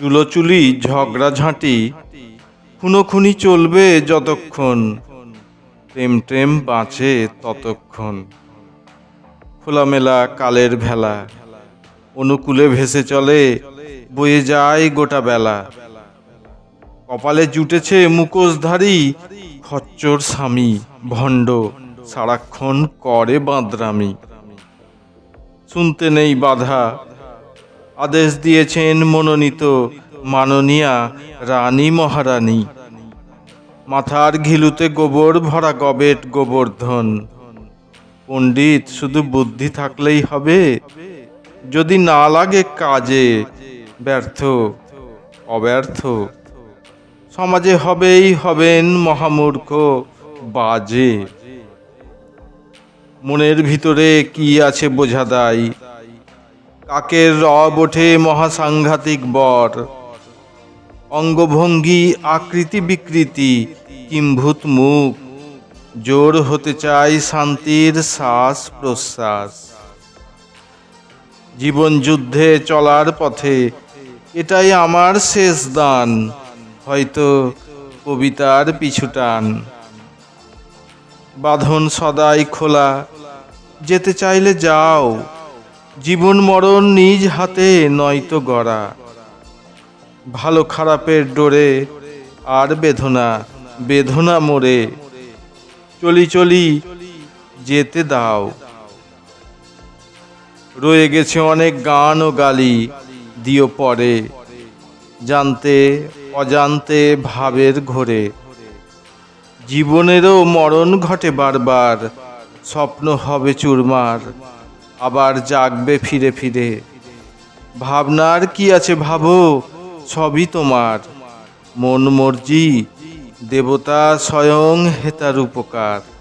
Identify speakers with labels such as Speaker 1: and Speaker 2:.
Speaker 1: চুলোচুলি ঝগড়াঝাঁটি খুনোখুনি চলবে যতক্ষণ প্রেম টেম বাঁচে ততক্ষণ। খোলামেলা কালের ভেলা, অনুকূলে ভেসে চলে, বয়ে যায় গোটা বেলা। কপালে জুটেছে মুখোশধারী, খচ্চর স্বামী, ভণ্ড, সারাক্ষণ করে বাঁদরামি। শুনতে নেই বাধা আদেশ দিয়েছেন মনোনীত মাননীয়া রানী মহারানী। মাথার ঘিলুতে গোবর ভরা গবেট, গোবর্ধন। পণ্ডিত, শুধু বুদ্ধি থাকলেই হবে? যদি না লাগে কাজে, ব্যর্থ, অব্যর্থ। সমাজে হবেই হবেন মহামূর্খ, বাজে। মনের ভিতরে কি আছে বোঝা দায়? কাকের রব ওঠে মহাসাংঘাতিক বর? অঙ্গভঙ্গি, আকৃতি বিকৃতি কিম্ভূত মুখ? জোর হতে চাই শান্তির শ্বাস প্রশ্বাস। জীবন যুদ্ধে চলার পথে এটাই আমার শেষ দান, হয়তো কবিতার পিছুটান বাঁধন সদাই খোলা, যেতে চাইলে যাও জীবন মরণ নিজ হাতে, নয়তো গড়া। ভালো খারাপের ডোরে আর বেদনা বেদনা মোরে। চলি চলি, যেতে দাও। রয়ে গেছে অনেক গান ও গালি, দিও পরে। জানতে, অজান্তে ভাবের ঘোরে। জীবনেরও মরণ ঘটে বারবার, স্বপ্ন হবে চুরমার। আবার জাগবে ফিরে ফিরে। ভাবনার কি আছে ভাবো? সবই তোমার। মন মর্জি, দেবতা স্বয়ং হেতার উপকার।